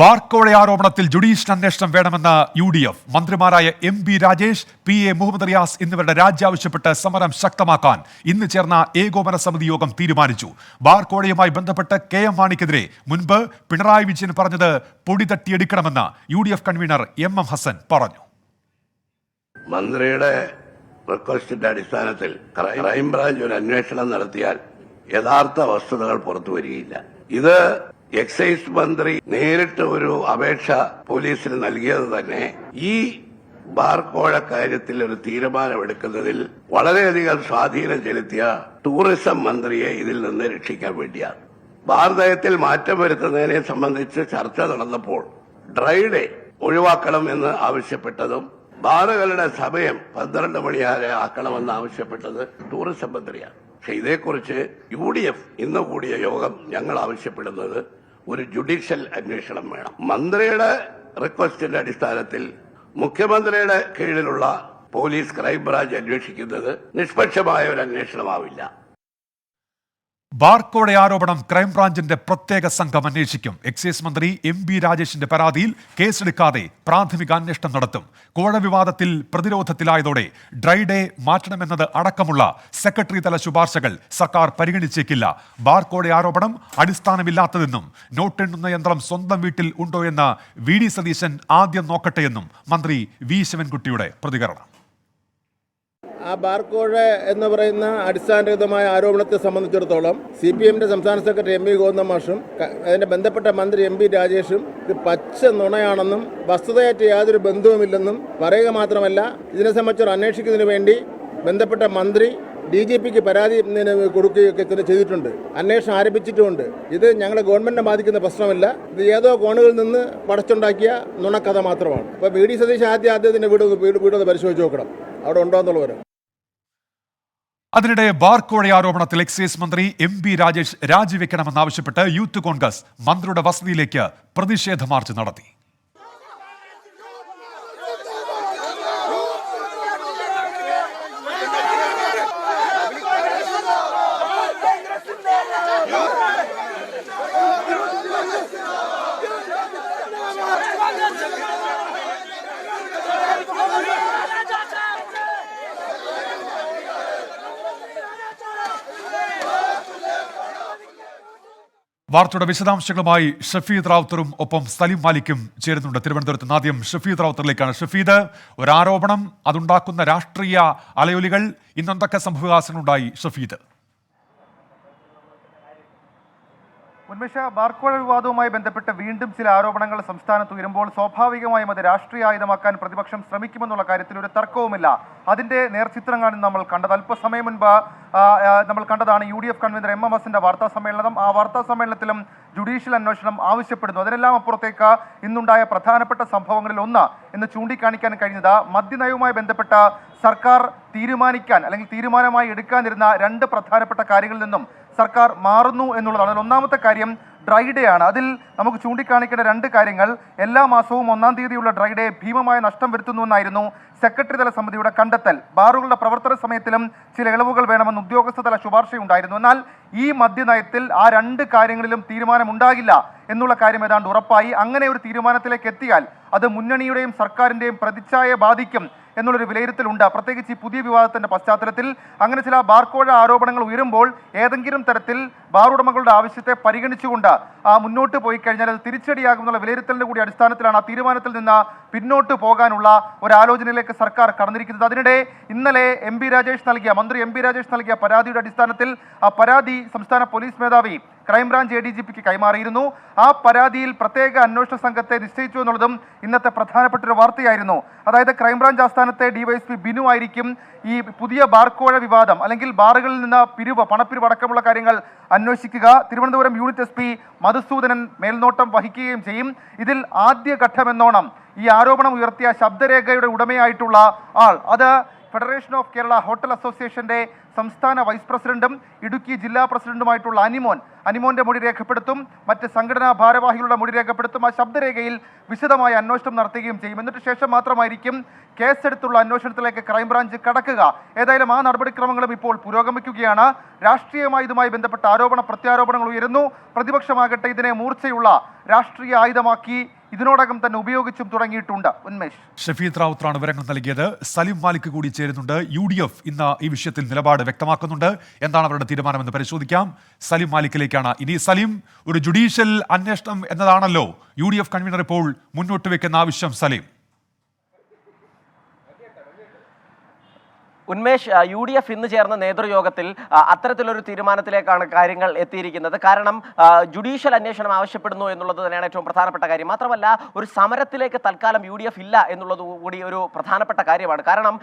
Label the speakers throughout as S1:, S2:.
S1: ബാർക്കോഴ ആരോപണത്തിൽ ജുഡീഷ്യൽ അന്വേഷണം വേണമെന്ന് യു ഡി എഫ് മന്ത്രിമാരായ M B Rajesh P A Muhammad Riyas എന്നിവരുടെ രാജ്യാവശ്യപ്പെട്ട് സമരം ശക്തമാക്കാൻ ഇന്ന് ചേർന്ന ഏകോപന സമിതി യോഗം തീരുമാനിച്ചു. ബാർക്കോഴയുമായി ബന്ധപ്പെട്ട് കെ എം മാണിക്കെതിരെ മുൻപ് പിണറായി വിജയൻ പറഞ്ഞത് പൊടി തട്ടിയെടുക്കണമെന്ന് U D F convenor M M Hassan പറഞ്ഞു.
S2: മന്ത്രിയുടെ റിക്വസ്റ്റിന്റെ അടിസ്ഥാനത്തിൽ ക്രൈംബ്രാഞ്ച് ഒരു അന്വേഷണം നടത്തിയാൽ യഥാർത്ഥ വസ്തുതകൾ പുറത്തു വരികയില്ല. ഇത് എക്സൈസ് മന്ത്രി നേരിട്ട് ഒരു അപേക്ഷ പോലീസിന് നൽകിയത് തന്നെ ഈ ബാർക്കോഴ കാര്യത്തിൽ ഒരു തീരുമാനമെടുക്കുന്നതിൽ വളരെയധികം സ്വാധീനം ചെലുത്തിയ ടൂറിസം മന്ത്രിയെ ഇതിൽ നിന്ന് രക്ഷിക്കാൻ വേണ്ടിയാണ്. ബാർ നയത്തിൽ മാറ്റം വരുത്തുന്നതിനെ സംബന്ധിച്ച് ചർച്ച നടന്നപ്പോൾ ഡ്രൈ ഡേ ഒഴിവാക്കണം എന്ന് ആവശ്യപ്പെട്ടതും ബാറുകളുടെ സമയം പന്ത്രണ്ട് മണിയാരെ ആക്കണമെന്ന് ആവശ്യപ്പെട്ടത് ടൂറിസം മന്ത്രിയാണ്. പക്ഷെ ഇതേക്കുറിച്ച് യു ഡി എഫ് ഇന്ന് കൂടിയ യോഗം ഞങ്ങൾ ആവശ്യപ്പെടുന്നത് ഒരു ജുഡീഷ്യൽ അന്വേഷണം വേണം. മന്ത്രിയുടെ റിക്വസ്റ്റിന്റെ അടിസ്ഥാനത്തിൽ മുഖ്യമന്ത്രിയുടെ കീഴിലുള്ള പോലീസ് ക്രൈംബ്രാഞ്ച് അന്വേഷിക്കുന്നത് നിഷ്പക്ഷമായ ഒരു അന്വേഷണമാവില്ല.
S1: ബാർക്കോഴ ആരോപണം ക്രൈംബ്രാഞ്ചിന്റെ പ്രത്യേക സംഘം അന്വേഷിക്കും. എക്സൈസ് മന്ത്രി എം ബി രാജേഷിന്റെ പരാതിയിൽ കേസെടുക്കാതെ പ്രാഥമിക അന്വേഷണം നടത്തും. കോഴ വിവാദത്തിൽ പ്രതിരോധത്തിലായതോടെ ഡ്രൈ ഡേ മാറ്റണമെന്നത് അടക്കമുള്ള സെക്രട്ടറി തല ശുപാർശകൾ സർക്കാർ പരിഗണിച്ചേക്കില്ല. ബാർക്കോഴ ആരോപണം അടിസ്ഥാനമില്ലാത്തതെന്നും നോട്ട് എണ്ണുന്ന യന്ത്രം സ്വന്തം വീട്ടിൽ ഉണ്ടോ എന്ന് വി ഡി സതീശൻ ആദ്യം നോക്കട്ടെയെന്നും മന്ത്രി വി ശിവൻകുട്ടിയുടെ പ്രതികരണം.
S3: ആ ബാർക്കോഴ് എന്ന് പറയുന്ന അടിസ്ഥാനരഹിതമായ ആരോപണത്തെ സംബന്ധിച്ചിടത്തോളം സി പി എമ്മിന്റെ സംസ്ഥാന സെക്രട്ടറി എം വി ഗോന്ദമാഷും അതിന്റെ ബന്ധപ്പെട്ട മന്ത്രി എം പി രാജേഷും ഇത് പച്ച നുണയാണെന്നും വസ്തുതയായിട്ട് യാതൊരു ബന്ധവുമില്ലെന്നും പറയുക മാത്രമല്ല ഇതിനെ സംബന്ധിച്ചൊരു അന്വേഷിക്കുന്നതിന് വേണ്ടി ബന്ധപ്പെട്ട മന്ത്രി ഡി ജി പിക്ക് പരാതി കൊടുക്കുകയൊക്കെ തന്നെ ചെയ്തിട്ടുണ്ട്. അന്വേഷണം ആരംഭിച്ചിട്ടുമുണ്ട്. ഇത് ഞങ്ങളുടെ ഗവൺമെന്റിനെ ബാധിക്കുന്ന പ്രശ്നമല്ല. ഇത് ഏതോ കോണുകളിൽ നിന്ന് പടച്ചുണ്ടാക്കിയ നുണക്കഥ മാത്രമാണ്. അപ്പോൾ വി ഡി സതീശ് ആദ്യം ആദ്യത്തിന്റെ വീട് വീട് വീടൊന്ന് പരിശോധിച്ച് നോക്കണം. അവിടെ ഉണ്ടോ എന്നുള്ളവർ
S1: അതിനിടെ ബാർക്കോഴ ആരോപണത്തിൽ എക്സൈസ് മന്ത്രി എം ബി രാജേഷ് രാജിവെക്കണമെന്നാവശ്യപ്പെട്ട് യൂത്ത് കോൺഗ്രസ് മന്ത്രിയുടെ വസതിയിലേക്ക് പ്രതിഷേധ മാർച്ച് നടത്തി. വാർത്തയുടെ വിശദാംശങ്ങളുമായി ഷഫീദ് റാവുത്തറും ഒപ്പം സലീം മാലിക്കും ചേരുന്നുണ്ട്. തിരുവനന്തപുരത്ത് നിന്ന് ആദ്യം ഷഫീദ് റാവുത്തറിലേക്കാണ്. ഷഫീദ് ഒരാരോപണം അതുണ്ടാക്കുന്ന രാഷ്ട്രീയ അലയൊലികൾ ഇന്നെന്തൊക്കെ സംഭവവികാസങ്ങളുണ്ടായി ഷഫീദ്?
S4: ഉന്മേഷ ബാർക്കോഴ വിവാദവുമായി ബന്ധപ്പെട്ട് വീണ്ടും ചില ആരോപണങ്ങൾ സംസ്ഥാനത്ത് ഉയരുമ്പോൾ സ്വാഭാവികമായും അത് രാഷ്ട്രീയ ആയുധമാക്കാൻ പ്രതിപക്ഷം ശ്രമിക്കുമെന്നുള്ള കാര്യത്തിൽ ഒരു തർക്കവുമില്ല. അതിന്റെ നേർചിത്രങ്ങളാണ് നമ്മൾ കണ്ടത്. അല്പസമയം മുൻപ് നമ്മൾ കണ്ടതാണ് U D F convenor M M എസിന്റെ വാർത്താ സമ്മേളനം. ആ വാർത്താ സമ്മേളനത്തിലും ജുഡീഷ്യൽ അന്വേഷണം ആവശ്യപ്പെടുന്നു. അതിനെല്ലാം അപ്പുറത്തേക്ക് ഇന്നുണ്ടായ പ്രധാനപ്പെട്ട സംഭവങ്ങളിൽ ഒന്ന് എന്ന് ചൂണ്ടിക്കാണിക്കാൻ കഴിഞ്ഞത് മദ്യനയവുമായി ബന്ധപ്പെട്ട സർക്കാർ തീരുമാനിക്കാൻ അല്ലെങ്കിൽ തീരുമാനമായി എടുക്കാനിരുന്ന രണ്ട് പ്രധാനപ്പെട്ട കാര്യങ്ങളിൽ നിന്നും സർക്കാർ മാറുന്നു എന്നുള്ളതാണ്. അതിൽ ഒന്നാമത്തെ കാര്യം ഡ്രൈ ഡേ ആണ്. അതിൽ നമുക്ക് ചൂണ്ടിക്കാണിക്കേണ്ട രണ്ട് കാര്യങ്ങൾ. എല്ലാ മാസവും ഒന്നാം തീയതിയുള്ള ഡ്രൈ ഡേ ഭീമമായ നഷ്ടം വരുത്തുന്നുവെന്നായിരുന്നു സെക്രട്ടറി തല സമിതിയുടെ കണ്ടെത്തൽ. ബാറുകളുടെ പ്രവർത്തന സമയത്തിലും ചില ഇളവുകൾ വേണമെന്ന് ഉദ്യോഗസ്ഥ തല ശുപാർശയുണ്ടായിരുന്നു. എന്നാൽ ഈ മദ്യനയത്തിൽ ആ രണ്ട് കാര്യങ്ങളിലും തീരുമാനമുണ്ടാകില്ല എന്നുള്ള കാര്യം ഏതാണ്ട് ഉറപ്പായി. അങ്ങനെ ഒരു തീരുമാനത്തിലേക്ക് എത്തിയാൽ അത് മുന്നണിയുടെയും സർക്കാരിന്റെയും പ്രതിച്ഛായ ബാധിക്കും. എന്നുള്ളൊരു വിലയിരുത്തലുണ്ട്. പ്രത്യേകിച്ച് ഈ പുതിയ വിവാദത്തിന്റെ പശ്ചാത്തലത്തിൽ അങ്ങനെ ചില ബാർക്കോഴ ആരോപണങ്ങൾ ഉയരുമ്പോൾ ഏതെങ്കിലും തരത്തിൽ ബാർ ഉടമകളുടെ ആവശ്യത്തെ പരിഗണിച്ചുകൊണ്ട് ആ മുന്നോട്ട് പോയി കഴിഞ്ഞാൽ അത് തിരിച്ചടിയാകുമെന്നുള്ള വിലയിരുത്തലിന്റെ കൂടി അടിസ്ഥാനത്തിലാണ് ആ തീരുമാനത്തിൽ നിന്ന് പിന്നോട്ട് പോകാനുള്ള ഒരു ആലോചനയിലേക്ക് സർക്കാർ കടന്നിരിക്കുന്നത്. അതിനിടെ ഇന്നലെ എം രാജേഷ് നൽകിയ മന്ത്രി എം രാജേഷ് നൽകിയ പരാതിയുടെ അടിസ്ഥാനത്തിൽ ആ പരാതി സംസ്ഥാന പോലീസ് മേധാവി crime branch A D G പിക്ക് കൈമാറിയിരുന്നു. ആ പരാതിയിൽ പ്രത്യേക അന്വേഷണ സംഘത്തെ നിശ്ചയിച്ചു എന്നുള്ളതും ഇന്നത്തെ പ്രധാനപ്പെട്ട ഒരു വാർത്തയായിരുന്നു. അതായത് ക്രൈംബ്രാഞ്ച് ആസ്ഥാനത്തെ ഡിവൈഎസ്പി ബിനു ആയിരിക്കും ഈ പുതിയ ബാർക്കോഴ വിവാദം അല്ലെങ്കിൽ ബാറുകളിൽ നിന്ന് പിരിവ് പണപ്പിരിവ് അടക്കമുള്ള കാര്യങ്ങൾ അന്വേഷിക്കുക. Thiruvananthapuram unit S P Madhusoodanan മേൽനോട്ടം വഹിക്കുകയും ചെയ്യും. ഇതിൽ ആദ്യഘട്ടമെന്നോണം ഈ ആരോപണം ഉയർത്തിയ ശബ്ദരേഖയുടെ ഉടമയായിട്ടുള്ള ആൾ. അത് ഫെഡറേഷൻ ഓഫ് കേരള ഹോട്ടൽ അസോസിയേഷന്റെ സംസ്ഥാന വൈസ് പ്രസിഡന്റും ഇടുക്കി ജില്ലാ പ്രസിഡന്റുമായിട്ടുള്ള അനിമോൻ. അനിമോന്റെ മൊഴി രേഖപ്പെടുത്തും മറ്റ് സംഘടനാ ഭാരവാഹികളുടെ മൊഴി രേഖപ്പെടുത്തും ആ ശബ്ദരേഖയിൽ വിശദമായ അന്വേഷണം നടത്തുകയും ചെയ്യും. എന്നിട്ട് ശേഷം മാത്രമായിരിക്കും കേസെടുത്തുള്ള അന്വേഷണത്തിലേക്ക് ക്രൈംബ്രാഞ്ച് കടക്കുക. ഏതായാലും ആ നടപടിക്രമങ്ങളും ഇപ്പോൾ പുരോഗമിക്കുകയാണ്. രാഷ്ട്രീയമായി ഇതുമായി ബന്ധപ്പെട്ട ആരോപണ പ്രത്യാരോപണങ്ങൾ ഉയരുന്നു. പ്രതിപക്ഷമാകട്ടെ ഇതിനെ മൂർച്ചയുള്ള രാഷ്ട്രീയ ആയുധമാക്കി ഇതിനോടകം തന്നെ ഉപയോഗിച്ചും തുടങ്ങിയിട്ടുണ്ട്. ഉന്മേഷ്.
S1: ഷഫീദ് റാവുത്താണ് വിവരങ്ങൾ നൽകിയത്. സലിം മാലിക് കൂടി ചേരുന്നുണ്ട്. യു ഡി എഫ് ഇന്ന് ഈ വിഷയത്തിൽ നിലപാട് വ്യക്തമാക്കുന്നുണ്ട്. എന്താണ് അവരുടെ തീരുമാനമെന്ന് പരിശോധിക്കാം. സലീം മാലിക്കിലേക്കാണ്. ഇനി സലീം ഒരു ജുഡീഷ്യൽ അന്വേഷണം എന്നതാണല്ലോ. യു ഡി എഫ് കൺവീനർ ഇപ്പോൾ മുന്നോട്ട് വെക്കുന്ന ആവശ്യം Salim.
S5: Unmesh U D F ഇന്ന് ചേർന്ന നേതൃയോഗത്തിൽ അത്തരത്തിലൊരു തീരുമാനത്തിലേക്കാണ് കാര്യങ്ങൾ എത്തിയിരിക്കുന്നത്. കാരണം ജുഡീഷ്യൽ അന്വേഷണം ആവശ്യപ്പെടുന്നു എന്നുള്ളത് തന്നെയാണ് ഏറ്റവും പ്രധാനപ്പെട്ട കാര്യം. മാത്രമല്ല ഒരു സമരത്തിലേക്ക് തൽക്കാലം യു ഡി എഫ് ഇല്ല എന്നുള്ളത് കൂടി ഒരു പ്രധാനപ്പെട്ട കാര്യമാണ്. കാരണം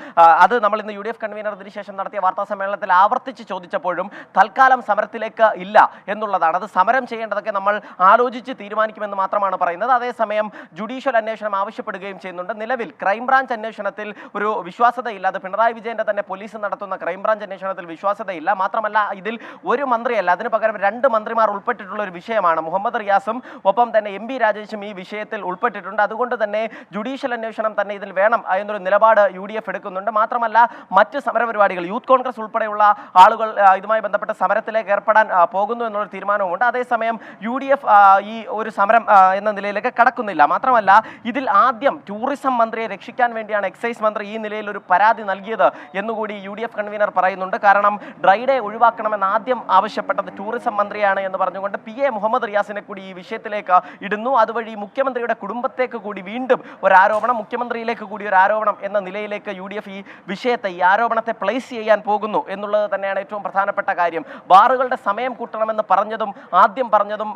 S5: അത് നമ്മൾ ഇന്ന് യു ഡി എഫ് കൺവീനർ ശേഷം നടത്തിയ വാർത്താ സമ്മേളനത്തിൽ ആവർത്തിച്ച് ചോദിച്ചപ്പോഴും തൽക്കാലം സമരത്തിലേക്ക് ഇല്ല എന്നുള്ളതാണ്. അത് സമരം ചെയ്യേണ്ടതൊക്കെ നമ്മൾ ആലോചിച്ച് തീരുമാനിക്കുമെന്ന് മാത്രമാണ് പറയുന്നത്. അതേസമയം ജുഡീഷ്യൽ അന്വേഷണം ആവശ്യപ്പെടുകയും ചെയ്യുന്നുണ്ട്. നിലവിൽ ക്രൈംബ്രാഞ്ച് അന്വേഷണത്തിൽ ഒരു വിശ്വാസതയില്ല അത് പിണറായി വിജയന്റെ തന്നെ പോലീസ് നടത്തുന്ന ക്രൈംബ്രാഞ്ച് അന്വേഷണത്തിൽ വിശ്വാസതയില്ല മാത്രമല്ല ഇതിൽ ഒരു മന്ത്രിയല്ല അതിന് പകരം രണ്ട് മന്ത്രിമാർ ഉൾപ്പെട്ടിട്ടുള്ള ഒരു വിഷയമാണ്. മുഹമ്മദ് റിയാസും ഒപ്പം തന്നെ എം ബി രാജേഷും ഈ വിഷയത്തിൽ ഉൾപ്പെട്ടിട്ടുണ്ട്. അതുകൊണ്ട് തന്നെ ജുഡീഷ്യൽ അന്വേഷണം തന്നെ ഇതിൽ വേണം എന്നൊരു നിലപാട് യു ഡി എഫ് എടുക്കുന്നുണ്ട്. മാത്രമല്ല മറ്റ് സമരപരിപാടികൾ യൂത്ത് കോൺഗ്രസ് ഉൾപ്പെടെയുള്ള ആളുകൾ ഇതുമായി ബന്ധപ്പെട്ട സമരത്തിലേക്ക് ഏർപ്പെടാൻ പോകുന്നു എന്നൊരു തീരുമാനവുമുണ്ട്. അതേസമയം യു ഡി എഫ് ഈ ഒരു സമരം എന്ന നിലയിലേക്ക് കടക്കുന്നില്ല. മാത്രമല്ല ഇതിൽ ആദ്യം ടൂറിസം മന്ത്രിയെ രക്ഷിക്കാൻ വേണ്ടിയാണ് എക്സൈസ് മന്ത്രി ഈ നിലയിൽ ഒരു പരാതി നൽകിയത് എന്നുകൂടി യു ഡി എഫ് കൺവീനർ പറയുന്നുണ്ട്. കാരണം ഡ്രൈഡേ ഒഴിവാക്കണമെന്ന് ആദ്യം ആവശ്യപ്പെട്ടത് ടൂറിസം മന്ത്രിയാണ് എന്ന് പറഞ്ഞുകൊണ്ട് പി എ മുഹമ്മദ് റിയാസിനെ കൂടി ഈ വിഷയത്തിലേക്ക് ഇടുന്നു. അതുവഴി മുഖ്യമന്ത്രിയുടെ കുടുംബത്തേക്ക് കൂടി വീണ്ടും ഒരു ആരോപണം മുഖ്യമന്ത്രിയിലേക്ക് കൂടി ഒരു ആരോപണം എന്ന നിലയിലേക്ക് യു ഡി എഫ് ഈ വിഷയത്തെ ഈ ആരോപണത്തെ പ്ലേസ് ചെയ്യാൻ പോകുന്നു എന്നുള്ളത് തന്നെയാണ് ഏറ്റവും പ്രധാനപ്പെട്ട കാര്യം. ബാറുകളുടെ സമയം കൂട്ടണമെന്ന് പറഞ്ഞതും ആദ്യം പറഞ്ഞതും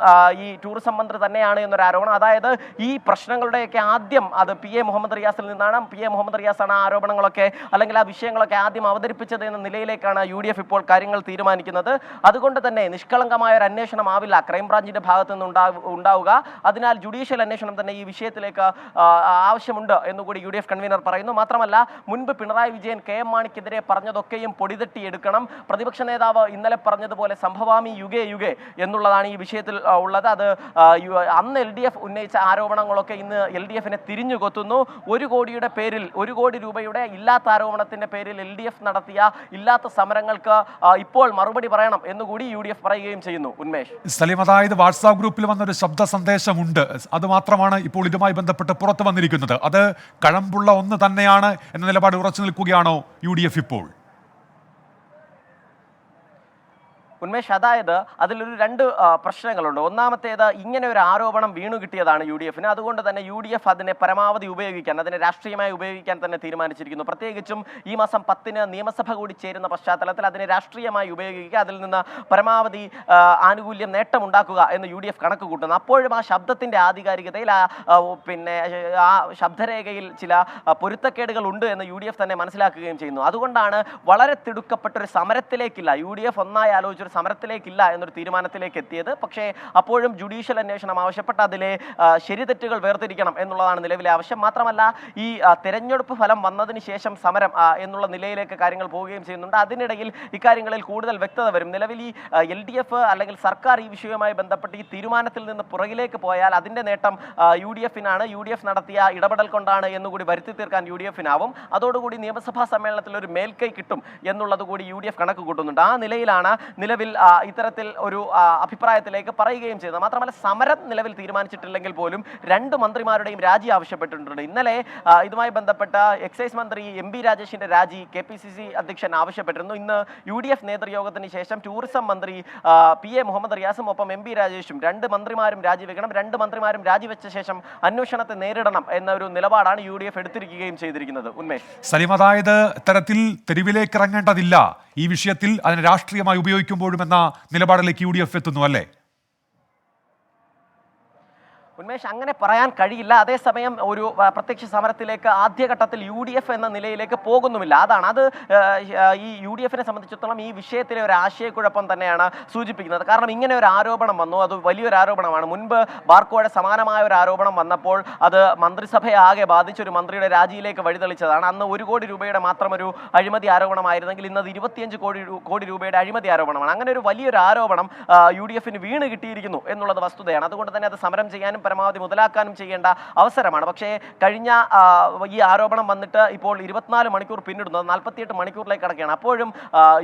S5: ഈ ടൂറിസം മന്ത്രി തന്നെയാണ് എന്നൊരു ആരോപണം. അതായത് ഈ പ്രശ്നങ്ങളുടെയൊക്കെ ആദ്യം അത് പി എ മുഹമ്മദ് റിയാസിൽ നിന്നാണ്. പി എ മുഹമ്മദ് റിയാസാണ് ആരോപണങ്ങളൊക്കെ അല്ലെങ്കിൽ ആ വിഷയങ്ങളൊക്കെ ആദ്യം അവതരിപ്പിച്ചത് എന്ന നിലയിലേക്കാണ് യു ഇപ്പോൾ കാര്യങ്ങൾ തീരുമാനിക്കുന്നത്. അതുകൊണ്ട് തന്നെ നിഷ്കളങ്കമായ ഒരു അന്വേഷണം ആവില്ല. ക്രൈംബ്രാഞ്ചിന്റെ ഭാഗത്തു നിന്ന് ഉണ്ടാവുക. അതിനാൽ ജുഡീഷ്യൽ അന്വേഷണം തന്നെ ഈ വിഷയത്തിലേക്ക് ആവശ്യമുണ്ട് എന്നുകൂടി യു ഡി എഫ് കൺവീനർ പറയുന്നു. മാത്രമല്ല മുൻപ് പിണറായി വിജയൻ കെ എം മാണിക്കെതിരെ പറഞ്ഞതൊക്കെയും പൊടിതട്ടിയെടുക്കണം പ്രതിപക്ഷ നേതാവ് ഇന്നലെ പറഞ്ഞതുപോലെ സംഭവാമി യുഗേ യുഗേ എന്നുള്ളതാണ് ഈ വിഷയത്തിൽ ഉള്ളത്. അത് അന്ന് എൽ ഡി എഫ് ഉന്നയിച്ച ആരോപണങ്ങളൊക്കെ ഇന്ന് എൽ ഡി എഫിനെ തിരിഞ്ഞു കൊത്തുന്നു ഒരു കോടിയുടെ പേരിൽ ഒരു കോടി രൂപയുടെ ഇല്ലാത്ത ആരോപണത്തിന്റെ പേരിൽ എൽ ഡി എഫ് നടത്തിയ ഇല്ലാത്ത സമരങ്ങൾക്ക് ഇപ്പോൾ മറുപടി പറയണം എന്നുകൂടി യു ഡി എഫ് പറയുകയും ചെയ്യുന്നു. ഉന്മേഷ്.
S1: സലീം അതായത് വാട്സാപ്പ് ഗ്രൂപ്പിൽ വന്നൊരു ശബ്ദ സന്ദേശമുണ്ട്. അത് മാത്രമാണ് ഇപ്പോൾ ഇതുമായി ബന്ധപ്പെട്ട് പുറത്തു വന്നിരിക്കുന്നത്. അത് കഴമ്പുള്ള ഒന്ന് തന്നെയാണ് എന്ന നിലപാട് ഉറച്ചു നിൽക്കുകയാണോ യു ഇപ്പോൾ?
S5: ഉന്മേഷ് അതായത് അതിലൊരു രണ്ട് പ്രശ്നങ്ങളുണ്ട്. ഒന്നാമത്തേത് ഇങ്ങനെ ഒരു ആരോപണം വീണു കിട്ടിയതാണ് യു ഡി എഫിന്. അതുകൊണ്ട് തന്നെ യു ഡി എഫ് അതിനെ പരമാവധി ഉപയോഗിക്കാൻ അതിനെ രാഷ്ട്രീയമായി ഉപയോഗിക്കാൻ തന്നെ തീരുമാനിച്ചിരിക്കുന്നു. പ്രത്യേകിച്ചും ഈ മാസം പത്തിന് നിയമസഭ കൂടി ചേരുന്ന പശ്ചാത്തലത്തിൽ അതിനെ രാഷ്ട്രീയമായി ഉപയോഗിക്കുക അതിൽ നിന്ന് പരമാവധി ആനുകൂല്യം നേട്ടമുണ്ടാക്കുക എന്ന് യു ഡി എഫ് കണക്ക് കൂട്ടുന്നു. അപ്പോഴും ആ ശബ്ദത്തിന്റെ ആധികാരികതയിൽ ആ പിന്നെ ആ ശബ്ദരേഖയിൽ ചില പൊരുത്തക്കേടുകൾ ഉണ്ട് എന്ന് യു ഡി എഫ് തന്നെ മനസ്സിലാക്കുകയും ചെയ്യുന്നു. അതുകൊണ്ടാണ് വളരെ തിടുക്കപ്പെട്ട ഒരു സമരത്തിലേക്കില്ല. യു ഡി എഫ് ഒന്നായി ആലോചിച്ചൊരു സമരത്തിലേക്കില്ല എന്നൊരു തീരുമാനത്തിലേക്ക് എത്തിയത്. പക്ഷേ അപ്പോഴും ജുഡീഷ്യൽ അന്വേഷണം ആവശ്യപ്പെട്ട അതിലെ ശരി ശരിതെറ്റുകൾ വേർതിരിക്കണം എന്നുള്ളതാണ് നിലവിലെ ആവശ്യം. മാത്രമല്ല ഈ തെരഞ്ഞെടുപ്പ് ഫലം വന്നതിന് ശേഷം സമരം എന്നുള്ള നിലയിലേക്ക് കാര്യങ്ങൾ പോവുകയും ചെയ്യുന്നുണ്ട്. അതിനിടയിൽ ഇക്കാര്യങ്ങളിൽ കൂടുതൽ വ്യക്തത വരും. നിലവിൽ ഈ എൽ ഡി എഫ് അല്ലെങ്കിൽ സർക്കാർ ഈ വിഷയവുമായി ബന്ധപ്പെട്ട് ഈ തീരുമാനത്തിൽ നിന്ന് പുറകിലേക്ക് പോയാൽ അതിന്റെ നേട്ടം യു ഡി എഫിനാണ്. യു ഡി എഫ് നടത്തിയ ഇടപെടൽ കൊണ്ടാണ് എന്നുകൂടി വരുത്തി തീർക്കാൻ യു ഡി എഫിനാവും. അതോടുകൂടി നിയമസഭാ സമ്മേളനത്തിൽ ഒരു മേൽക്കൈ കിട്ടും എന്നുള്ളത് കൂടി യു ഡി എഫ് കണക്ക് കൂട്ടുന്നുണ്ട്. ആ നിലയിലാണ് നിലവിൽ ആ, ഇത്തരത്തിൽ ഒരു അഭിപ്രായത്തിലേക്ക് പറയുകയും ചെയ്തത് മാത്രമല്ല സമരം നിലവിൽ തീരുമാനിച്ചിട്ടില്ലെങ്കിൽ പോലും രണ്ട് മന്ത്രിമാരുടെയും രാജി ആവശ്യപ്പെട്ടിട്ടുണ്ട്. ഇന്നലെ ഇതുമായി ബന്ധപ്പെട്ട എക്സൈസ് മന്ത്രി എം ബി രാജേഷിന്റെ രാജി കെ പി സി സി അധ്യക്ഷൻ ആവശ്യപ്പെട്ടിരുന്നു. ഇന്ന് യു ഡി എഫ് നേതൃയോഗത്തിന് ശേഷം ടൂറിസം മന്ത്രി പി എ മുഹമ്മദ് റിയാസും ഒപ്പം എം ബി രാജേഷും രണ്ട് മന്ത്രിമാരും രാജിവെക്കണം രണ്ട് മന്ത്രിമാരും രാജിവെച്ച ശേഷം അന്വേഷണത്തെ നേരിടണം എന്ന ഒരു നിലപാടാണ് യു ഡി എഫ് എടുത്തിരിക്കുകയും ചെയ്തിരിക്കുന്നത്. ഉന്മേഷ്.
S1: സലിമതായത് തെരുവിലേക്ക് ഇറങ്ങേണ്ടതില്ല. ഈ വിഷയത്തിൽ അതിനെ രാഷ്ട്രീയമായി ഉപയോഗിക്കുമ്പോഴും എന്ന നിലപാടിലേക്ക് യു ഡി എഫ് എത്തുന്നു അല്ലേ?
S5: ഉന്മേഷ് അങ്ങനെ പറയാൻ കഴിയില്ല. അതേസമയം ഒരു പ്രത്യക്ഷ സമരത്തിലേക്ക് ആദ്യഘട്ടത്തിൽ യു ഡി എഫ് എന്ന നിലയിലേക്ക് പോകുന്നുമില്ല. അതാണ് അത് ഈ യു ഡി എഫിനെ സംബന്ധിച്ചിടത്തോളം ഈ വിഷയത്തിലെ ഒരു ആശയക്കുഴപ്പം തന്നെയാണ് സൂചിപ്പിക്കുന്നത്. കാരണം ഇങ്ങനെ ഒരു ആരോപണം വന്നു. അത് വലിയൊരു ആരോപണമാണ്. മുൻപ് ബാർക്കോയുടെ സമാനമായ ഒരു ആരോപണം വന്നപ്പോൾ അത് മന്ത്രിസഭയെ ആകെ ബാധിച്ച ഒരു മന്ത്രിയുടെ രാജിയിലേക്ക് വഴിതെളിച്ചതാണ്. അന്ന് ഒരു കോടി രൂപയുടെ മാത്രം ഒരു അഴിമതി ആരോപണമായിരുന്നെങ്കിൽ ഇന്നത് ഇരുപത്തിയഞ്ച് കോടി കോടി രൂപയുടെ അഴിമതി ആരോപണമാണ്. അങ്ങനെ ഒരു വലിയൊരു ആരോപണം യു ഡി എഫിന് വീണ് കിട്ടിയിരിക്കുന്നു എന്നുള്ളത് വസ്തുതയാണ്. അതുകൊണ്ട് തന്നെ അത് സമരം ചെയ്യാനും പരമാവധി മുതലാക്കാനും ചെയ്യേണ്ട അവസരമാണ്. പക്ഷേ കഴിഞ്ഞ ഈ ആരോപണം വന്നിട്ട് ഇപ്പോൾ ഇരുപത്തിനാല് മണിക്കൂർ പിന്നിടുന്നത് നാൽപ്പത്തിയെട്ട് മണിക്കൂറിലേക്ക് കടക്കുകയാണ്. അപ്പോഴും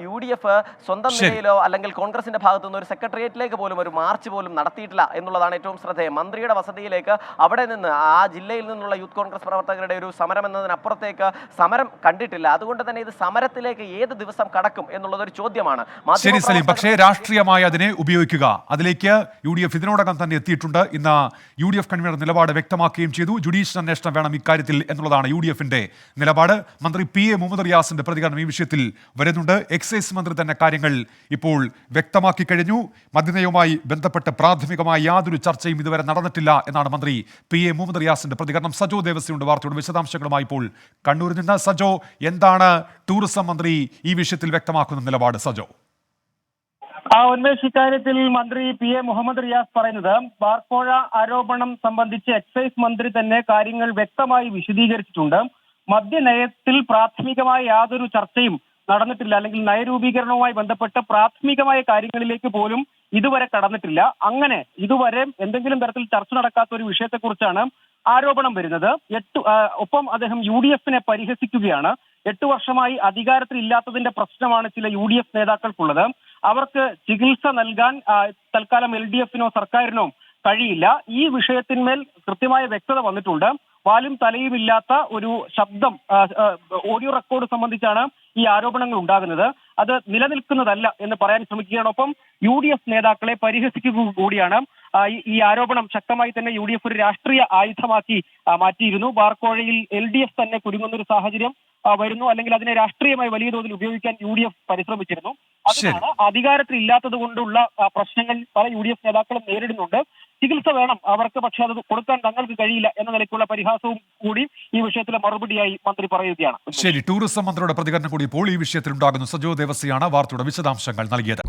S5: യു ഡി എഫ് സ്വന്തം നിലയിലോ അല്ലെങ്കിൽ കോൺഗ്രസിന്റെ ഭാഗത്തു നിന്ന് ഒരു സെക്രട്ടേറിയറ്റിലേക്ക് പോലും ഒരു മാർച്ച് പോലും നടത്തിയിട്ടില്ല എന്നുള്ളതാണ് ഏറ്റവും ശ്രദ്ധേയം. മന്ത്രിയുടെ വസതിയിലേക്ക് അവിടെ നിന്ന് ആ ജില്ലയിൽ നിന്നുള്ള യൂത്ത് കോൺഗ്രസ് പ്രവർത്തകരുടെ ഒരു സമരം എന്നതിനപ്പുറത്തേക്ക് സമരം കണ്ടിട്ടില്ല. അതുകൊണ്ട് തന്നെ ഇത് സമരത്തിലേക്ക് ഏത് ദിവസം കടക്കും എന്നുള്ളത് ഒരു ചോദ്യമാണ്.
S1: ശരി സലീം. പക്ഷേ രാഷ്ട്രീയമായി അതിനെ ഉപയോഗിക്കുക. അതിലേക്ക് യു ഡി എഫ് ഇതിനോടകം തന്നെ എത്തിയിട്ടുണ്ട്. ഇന്ന് യു ഡി എഫ് കൺവീനർ നിലപാട് വ്യക്തമാക്കുകയും ചെയ്തു. ജുഡീഷ്യൽ അന്വേഷണം വേണം ഇക്കാര്യത്തിൽ എന്നുള്ളതാണ് യു ഡി എഫിന്റെ നിലപാട്. മന്ത്രി പി എ മുഹമ്മദ് റിയാസിന്റെ പ്രതികരണം ഈ വിഷയത്തിൽ വരുന്നുണ്ട്. എക്സൈസ് മന്ത്രി തന്നെ കാര്യങ്ങൾ ഇപ്പോൾ വ്യക്തമാക്കി കഴിഞ്ഞു. മദ്യനയവുമായി ബന്ധപ്പെട്ട് പ്രാഥമികമായി യാതൊരു ചർച്ചയും ഇതുവരെ നടന്നിട്ടില്ല എന്നാണ് മന്ത്രി പി എ മുഹമ്മദ് റിയാസിന്റെ പ്രതികരണം. സജോ ദേവസ്വയുടെ വാർത്തയുടെ വിശദാംശങ്ങളുമായി ഇപ്പോൾ കണ്ണൂരിൽ നിന്ന് സജോ എന്താണ് ടൂറിസം മന്ത്രി ഈ വിഷയത്തിൽ വ്യക്തമാക്കുന്ന നിലപാട്? സജോ.
S6: ആ ഉന്മേഷ് ഇക്കാര്യത്തിൽ മന്ത്രി പി എ മുഹമ്മദ് റിയാസ് പറയുന്നത് ബാർക്കോഴ ആരോപണം സംബന്ധിച്ച് എക്സൈസ് മന്ത്രി തന്നെ കാര്യങ്ങൾ വ്യക്തമായി വിശദീകരിച്ചിട്ടുണ്ട്. മദ്യനയത്തിൽ പ്രാഥമികമായ യാതൊരു ചർച്ചയും നടന്നിട്ടില്ല. അല്ലെങ്കിൽ നയരൂപീകരണവുമായി ബന്ധപ്പെട്ട് പ്രാഥമികമായ കാര്യങ്ങളിലേക്ക് പോലും ഇതുവരെ കടന്നിട്ടില്ല. അങ്ങനെ ഇതുവരെ എന്തെങ്കിലും തരത്തിൽ ചർച്ച നടക്കാത്ത ഒരു വിഷയത്തെക്കുറിച്ചാണ് ആരോപണം വരുന്നത്. എട്ട് ഒപ്പം അദ്ദേഹം യു ഡി എഫിനെ പരിഹസിക്കുകയാണ്. എട്ട് വർഷമായി അധികാരത്തിൽ ഇല്ലാത്തതിന്റെ പ്രശ്നമാണ് ചില യു ഡി എഫ് നേതാക്കൾക്കുള്ളത്. അവർക്ക് ചികിത്സ നൽകാൻ തൽക്കാലം എൽ ഡി എഫിനോ സർക്കാരിനോ കഴിയില്ല. ഈ വിഷയത്തിന്മേൽ കൃത്യമായ വ്യക്തത വന്നിട്ടുണ്ട്. വാലും തലയുമില്ലാത്ത ഒരു ശബ്ദം ഓഡിയോ റെക്കോർഡ് സംബന്ധിച്ചാണ് ഈ ആരോപണങ്ങൾ ഉണ്ടാകുന്നത്. അത് നിലനിൽക്കുന്നതല്ല എന്ന് പറയാൻ ശ്രമിക്കുകയാണ് ഒപ്പം യു ഡി എഫ് നേതാക്കളെ പരിഹസിക്കുക കൂടിയാണ് ഈ- ആരോപണം ശക്തമായി തന്നെ യു ഡി എഫ് ഒരു രാഷ്ട്രീയ ആയുധമാക്കി മാറ്റിയിരുന്നു. ബാർക്കോഴയിൽ എൽ ഡി എഫ് തന്നെ കുരുങ്ങുന്ന ഒരു സാഹചര്യം വരുന്നു. അല്ലെങ്കിൽ അതിനെ രാഷ്ട്രീയമായി വലിയ തോതിൽ ഉപയോഗിക്കാൻ യു ഡി എഫ് പരിശ്രമിച്ചിരുന്നു. അതിനാണ് അധികാരത്തിൽ ഇല്ലാത്തത് കൊണ്ടുള്ള പ്രശ്നങ്ങൾ പല യു ഡി എഫ് നേതാക്കളും നേരിടുന്നുണ്ട്. ചികിത്സ വേണം. അവർക്ക് പക്ഷെ അത് കൊടുക്കാൻ തങ്ങൾക്ക് കഴിയില്ല എന്ന നിലയ്ക്കുള്ള പരിഹാസവും കൂടി ഈ വിഷയത്തിലെ മറുപടിയായി മന്ത്രി പറയുകയാണ്.
S1: ശരി ടൂറിസം മന്ത്രിയുടെ പ്രതികരണം കൂടി ഇപ്പോൾ ഈ വിഷയത്തിൽ ഉണ്ടാകുന്നു. സജോ ദേവസ്യാണ് വാർത്തയുടെ വിശദാംശങ്ങൾ നൽകിയത്.